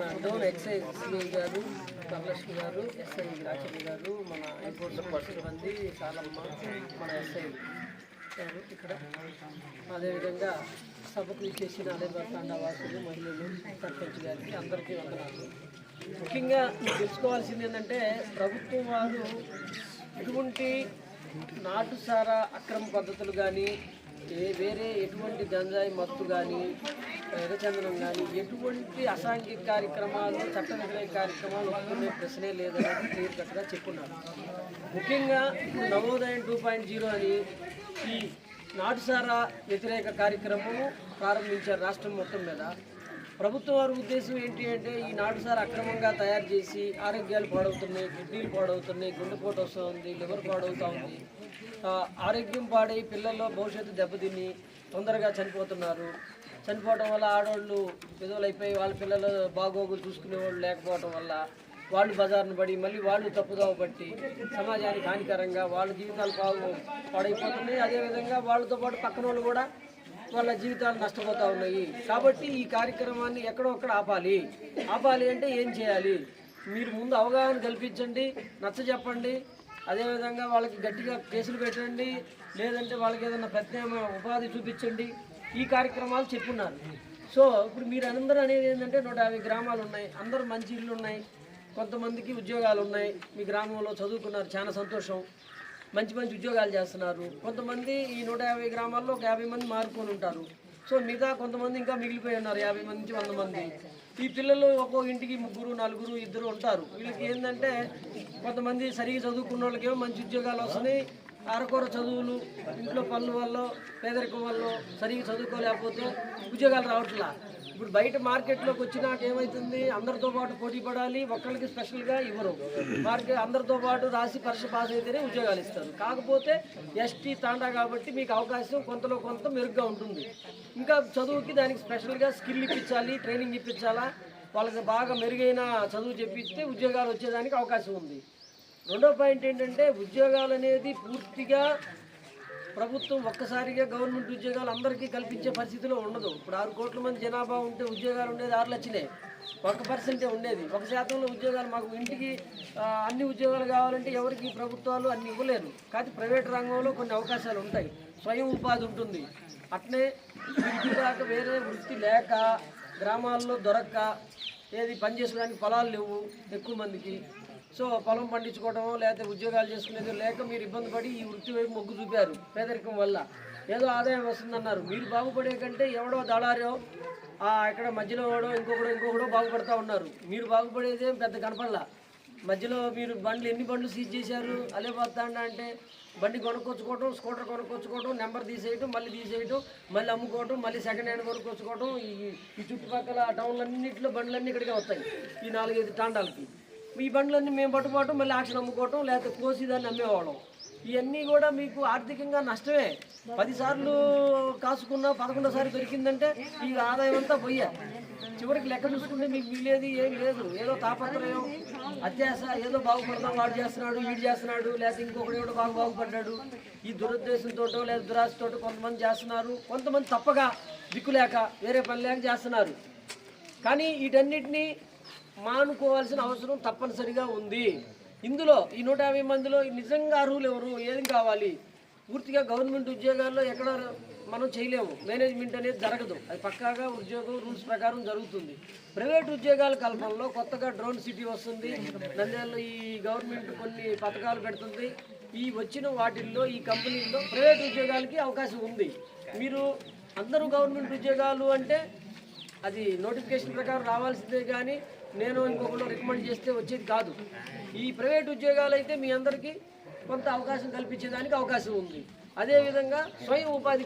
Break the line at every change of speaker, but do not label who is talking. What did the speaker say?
మన Dhone excise CI గారు వరలక్ష్మి గారు ఎస్ఐ రాచమ్మ గారు మన ఎయిర్పోర్ట్ సిబ్బంది చాలమ్మ మన ఎస్ఐ గారు ఇక్కడ. అదేవిధంగా సభకు ఇచ్చేసిన అలేబర్ తండావాసులు మహిళలు సర్పంచ్ గారికి అందరికీ వందనాలు. ముఖ్యంగా తెలుసుకోవాల్సింది ఏంటంటే ప్రభుత్వం వారు ఎటువంటి నాటుసారా అక్రమ పద్ధతులు కానీ వేరే ఎటువంటి గంజాయి మత్తు కానీ ఎర్రచందనం కానీ ఎటువంటి అసాంఘిక కార్యక్రమాలు చట్ట వ్యతిరేక కార్యక్రమాలు ఒప్పుకునే ప్రశ్నే లేదని క్లియర్ కట్గా చెప్పున్నారు. ముఖ్యంగా ఇప్పుడు నవోదయం టూ పాయింట్ జీరో అని ఈ నాటుసారా వ్యతిరేక కార్యక్రమము ప్రారంభించారు రాష్ట్రం మొత్తం మీద. ప్రభుత్వ వారి ఉద్దేశం ఏంటి అంటే ఈ నాటుసారా అక్రమంగా తయారు చేసి ఆరోగ్యాలు పాడవుతున్నాయి కిడ్నీలు పాడవుతున్నాయి గుండెపోటు వస్తుంది లివర్ పాడవుతూ ఉంది. ఆరోగ్యం పాడై పిల్లల్లో భవిష్యత్తు దెబ్బతిని తొందరగా చనిపోతున్నారు. చనిపోవడం వల్ల ఆడవాళ్ళు విధులైపోయి వాళ్ళ పిల్లలు బాగోగులు చూసుకునే వాళ్ళు లేకపోవడం వల్ల వాళ్ళు బజార్ను పడి మళ్ళీ వాళ్ళు తప్పుదోవ పట్టి సమాజానికి హానికరంగా వాళ్ళ జీవితాలు బాగు పాడైపోతున్నాయి. అదేవిధంగా వాళ్ళతో పాటు పక్కన వాళ్ళు కూడా వాళ్ళ జీవితాలు నష్టపోతూ ఉన్నాయి. కాబట్టి ఈ కార్యక్రమాన్ని ఎక్కడోక్కడ ఆపాలి. ఆపాలి అంటే ఏం చేయాలి? మీరు ముందు అవగాహన కల్పించండి నచ్చ చెప్పండి. అదేవిధంగా వాళ్ళకి గట్టిగా కేసులు పెట్టండి. లేదంటే వాళ్ళకి ఏదైనా ప్రత్యామ్నాయ ఉపాధి చూపించండి. ఈ కార్యక్రమాలు చెప్పున్నారు. సో ఇప్పుడు మీరు అందరూ అనేది ఏంటంటే నూట యాభై గ్రామాలు ఉన్నాయి. అందరూ మంచి ఇళ్ళు ఉన్నాయి. కొంతమందికి ఉద్యోగాలు ఉన్నాయి. మీ గ్రామంలో చదువుకున్నారు. చాలా సంతోషం. మంచి మంచి ఉద్యోగాలు చేస్తున్నారు. కొంతమంది ఈ నూట యాభై గ్రామాల్లో ఒక యాభై మంది మారుకొని ఉంటారు. సో మిగతా కొంతమంది ఇంకా మిగిలిపోయి ఉన్నారు యాభై మంది నుంచి వంద మంది. ఈ పిల్లలు ఒక్కో ఇంటికి ముగ్గురు నలుగురు ఇద్దరు ఉంటారు. వీళ్ళకి ఏంటంటే కొంతమంది సరిగ్గా చదువుకున్న వాళ్ళకేమో మంచి ఉద్యోగాలు వస్తున్నాయి. అరకొర చదువులు ఇంట్లో పనుల వల్ల పేదరికం వల్ల సరిగా చదువుకోలేకపోతే ఉద్యోగాలు రావట్లా? ఇప్పుడు బయట మార్కెట్లోకి వచ్చినాక ఏమవుతుంది అందరితో పాటు పోటీ పడాలి ఒక్కరికి స్పెషల్గా ఇవ్వరు. మార్కెట్ అందరితో పాటు రాసి పరీక్ష పాస్ అయితేనే ఉద్యోగాలు ఇస్తారు. కాకపోతే ఎస్టీ తాండా కాబట్టి మీకు అవకాశం కొంతలో కొంత మెరుగ్గా ఉంటుంది. ఇంకా చదువుకి దానికి స్పెషల్గా స్కిల్ ఇప్పించాలి ట్రైనింగ్ ఇప్పించాలా? వాళ్ళకి బాగా మెరుగైన చదువు చెప్పిస్తే ఉద్యోగాలు వచ్చేదానికి అవకాశం ఉంది. రెండో పాయింట్ ఏంటంటే ఉద్యోగాలు అనేది పూర్తిగా ప్రభుత్వం ఒక్కసారిగా గవర్నమెంట్ ఉద్యోగాలు అందరికీ కల్పించే పరిస్థితిలో ఉండదు. ఇప్పుడు ఆరు కోట్ల మంది జనాభా ఉంటే ఉద్యోగాలు ఉండేది ఆరు లక్షలే ఒక పర్సెంటే ఉండేది. ఒక శాతంలో ఉద్యోగాలు మాకు ఇంటికి అన్ని ఉద్యోగాలు కావాలంటే ఎవరికి ప్రభుత్వాలు అన్ని ఇవ్వలేరు. కానీ ప్రైవేట్ రంగంలో కొన్ని అవకాశాలు ఉంటాయి. స్వయం ఉపాధి ఉంటుంది. అట్నే వృత్తి కాక వేరే వృత్తి లేక గ్రామాల్లో దొరక్క ఏది పనిచేసుకోవడానికి పొలాలు లేవు ఎక్కువ మందికి. సో పొలం పండించుకోవడమో లేకపోతే ఉద్యోగాలు చేసుకునేది లేక మీరు ఇబ్బంది పడి ఈ వృత్తి వైపు మొగ్గు చూపారు పేదరికం వల్ల. ఏదో ఆదాయం వస్తుందన్నారు. మీరు బాగుపడే కంటే ఎవడో దళారో ఇక్కడ మధ్యలో వాడో ఇంకొకడో ఇంకొకడో బాగుపడతా ఉన్నారు. మీరు బాగుపడేదేం పెద్ద కనపడలా. మధ్యలో మీరు బండ్లు ఎన్ని బండ్లు సీజ్ చేశారు? అలే పోతాండా అంటే బండి కొనుక్కొచ్చుకోవటం స్కూటర్ కొనుక్కొచ్చుకోవటం నెంబర్ తీసేయటం మళ్ళీ తీసేయటం మళ్ళీ అమ్ముకోవటం మళ్ళీ సెకండ్ హ్యాండ్ కొనుక్కొచ్చుకోవటం ఈ ఈ చుట్టుపక్కల టౌన్లన్నింటిలో బండ్లన్నీ ఇక్కడికే వస్తాయి. ఈ నాలుగైదు టాండాలకి ఈ బండ్లన్నీ మేము పట్టుకోవటం మళ్ళీ ఆక్షన్ అమ్ముకోవటం లేకపోతే కోసి దాన్ని అమ్మేవాళ్ళం. ఇవన్నీ కూడా మీకు ఆర్థికంగా నష్టమే. పదిసార్లు కాసుకున్నా పదకొండోసారి దొరికిందంటే ఈ ఆదాయం అంతా పోయా. చివరికి లెక్క చూసుకుంటే మీకు మిగిలేది ఏం లేదు. ఏదో తాపత్రయం అత్యాస ఏదో బాగుపడదాం వాడు చేస్తున్నాడు వీడు చేస్తున్నాడు లేకపోతే ఇంకొకటి కూడా బాగా బాగుపడ్డాడు. ఈ దురుద్దేశంతో లేదా దురాశతో కొంతమంది చేస్తున్నారు. కొంతమంది తప్పగా దిక్కులేక వేరే పని లేక చేస్తున్నారు. కానీ వీటన్నిటిని మానుకోవాల్సిన అవసరం తప్పనిసరిగా ఉంది. ఇందులో ఈ నూట యాభై మందిలో నిజంగా అర్హులు ఎవరు? ఏం కావాలి? పూర్తిగా గవర్నమెంట్ ఉద్యోగాల్లో ఎక్కడ మనం చేయలేము. మేనేజ్మెంట్ అనేది జరగదు. అది పక్కాగా ఉద్యోగం రూల్స్ ప్రకారం జరుగుతుంది. ప్రైవేట్ ఉద్యోగాల కల్పనలో కొత్తగా డ్రోన్ సిటీ వస్తుంది. నంద్యాలలో ఈ గవర్నమెంట్ కొన్ని పథకాలు పెడుతుంది. ఈ వచ్చిన వాటిల్లో ఈ కంపెనీల్లో ప్రైవేట్ ఉద్యోగాలకి అవకాశం ఉంది. మీరు అందరూ గవర్నమెంట్ ఉద్యోగాలు అంటే అది నోటిఫికేషన్ ప్రకారం రావాల్సిందే కానీ నేను ఇంకొకళ్ళు రికమెండ్ చేస్తే వచ్చేది కాదు. ఈ ప్రైవేట్ ఉద్యోగాలు అయితే మీ అందరికీ కొంత అవకాశం కల్పించేదానికి అవకాశం ఉంది. అదేవిధంగా స్వయం ఉపాధి